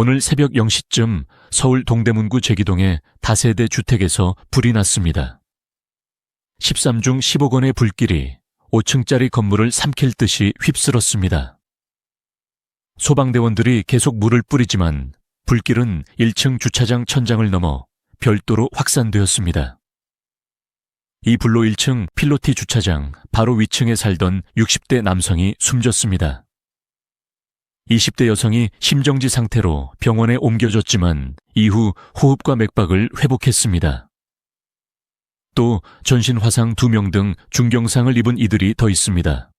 오늘 새벽 0시쯤 서울 동대문구 제기동의 다세대 주택에서 불이 났습니다. 13중 15건의 불길이 5층짜리 건물을 삼킬 듯이 휩쓸었습니다. 소방대원들이 계속 물을 뿌리지만 불길은 1층 주차장 천장을 넘어 별도로 확산되었습니다. 이 불로 1층 필로티 주차장 바로 위층에 살던 60대 남성이 숨졌습니다. 20대 여성이 심정지 상태로 병원에 옮겨졌지만 이후 호흡과 맥박을 회복했습니다. 또 전신 화상 2명 등 중경상을 입은 이들이 더 있습니다.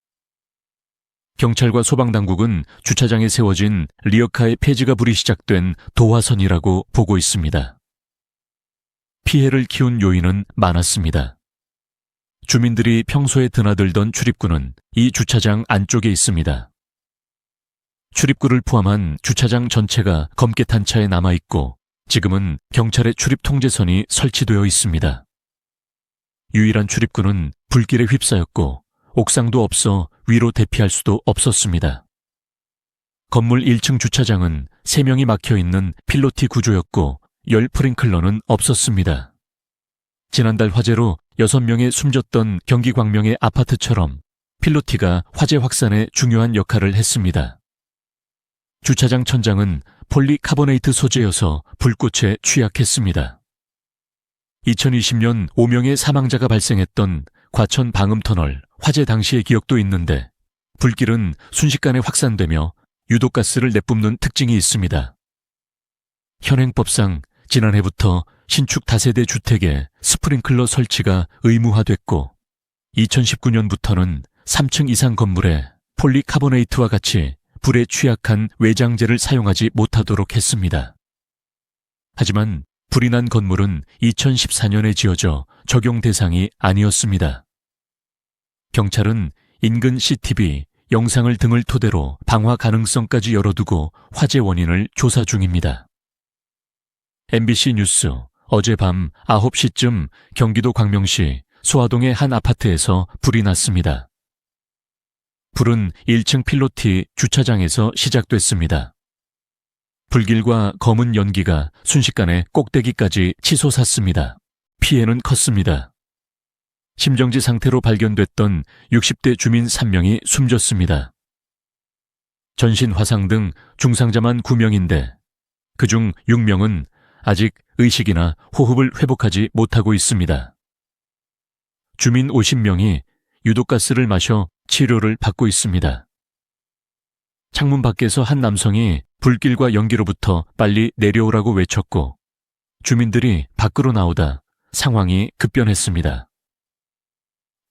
경찰과 소방당국은 주차장에 세워진 리어카의 폐지가 불이 시작된 도화선이라고 보고 있습니다. 피해를 키운 요인은 많았습니다. 주민들이 평소에 드나들던 출입구는 이 주차장 안쪽에 있습니다. 출입구를 포함한 주차장 전체가 검게 탄 차에 남아 있고 지금은 경찰의 출입 통제선이 설치되어 있습니다. 유일한 출입구는 불길에 휩싸였고 옥상도 없어 위로 대피할 수도 없었습니다. 건물 1층 주차장은 3명이 막혀 있는 필로티 구조였고 열 프링클러는 없었습니다. 지난달 화재로 6명의 숨졌던 경기 광명의 아파트처럼 필로티가 화재 확산에 중요한 역할을 했습니다. 주차장 천장은 폴리카보네이트 소재여서 불꽃에 취약했습니다. 2020년 5명의 사망자가 발생했던 과천 방음터널 화재 당시의 기억도 있는데 불길은 순식간에 확산되며 유독가스를 내뿜는 특징이 있습니다. 현행법상 지난해부터 신축 다세대 주택에 스프링클러 설치가 의무화됐고 2019년부터는 3층 이상 건물에 폴리카보네이트와 같이 불에 취약한 외장재를 사용하지 못하도록 했습니다. 하지만 불이 난 건물은 2014년에 지어져 적용 대상이 아니었습니다. 경찰은 인근 CTV, 영상을 등을 토대로 방화 가능성까지 열어두고 화재 원인을 조사 중입니다. MBC 뉴스 어젯밤 9시쯤 경기도 광명시 소화동의 한 아파트에서 불이 났습니다. 불은 1층 필로티 주차장에서 시작됐습니다. 불길과 검은 연기가 순식간에 꼭대기까지 치솟았습니다. 피해는 컸습니다. 심정지 상태로 발견됐던 60대 주민 3명이 숨졌습니다. 전신 화상 등 중상자만 9명인데 그중 6명은 아직 의식이나 호흡을 회복하지 못하고 있습니다. 주민 50명이 유독가스를 마셔 치료를 받고 있습니다. 창문 밖에서 한 남성이 불길과 연기로부터 빨리 내려오라고 외쳤고 주민들이 밖으로 나오다 상황이 급변했습니다.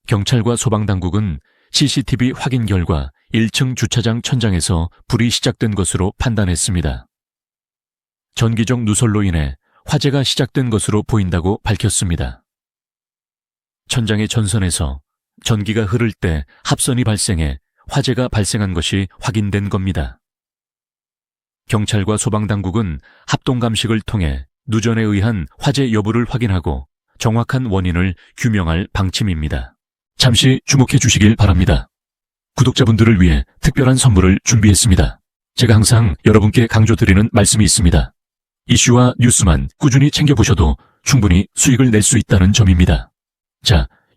경찰과 소방당국은 CCTV 확인 결과 1층 주차장 천장에서 불이 시작된 것으로 판단했습니다. 전기적 누설로 인해 화재가 시작된 것으로 보인다고 밝혔습니다. 천장의 전선에서 전기가 흐를 때 합선이 발생해 화재가 발생한 것이 확인된 겁니다. 경찰과 소방당국은 합동감식을 통해 누전에 의한 화재 여부를 확인하고 정확한 원인을 규명할 방침입니다. 잠시 주목해 주시길 바랍니다. 구독자분들을 위해 특별한 선물을 준비했습니다. 제가 항상 여러분께 강조드리는 말씀이 있습니다. 이슈와 뉴스만 꾸준히 챙겨보셔도 충분히 수익을 낼 수 있다는 점입니다. 자,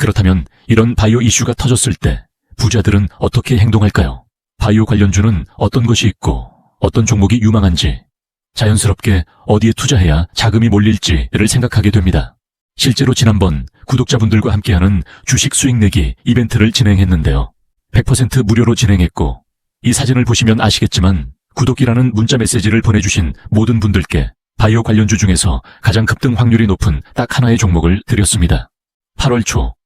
그렇다면 이런 바이오 이슈가 터졌을 때 부자들은 어떻게 행동할까요? 바이오 관련주는 어떤 것이 있고 어떤 종목이 유망한지 자연스럽게 어디에 투자해야 자금이 몰릴지를 생각하게 됩니다. 실제로 지난번 구독자분들과 함께하는 주식 수익 내기 이벤트를 진행했는데요. 100% 무료로 진행했고 이 사진을 보시면 아시겠지만 구독이라는 문자 메시지를 보내주신 모든 분들께 바이오 관련주 중에서 가장 급등 확률이 높은 딱 하나의 종목을 드렸습니다. 8월 초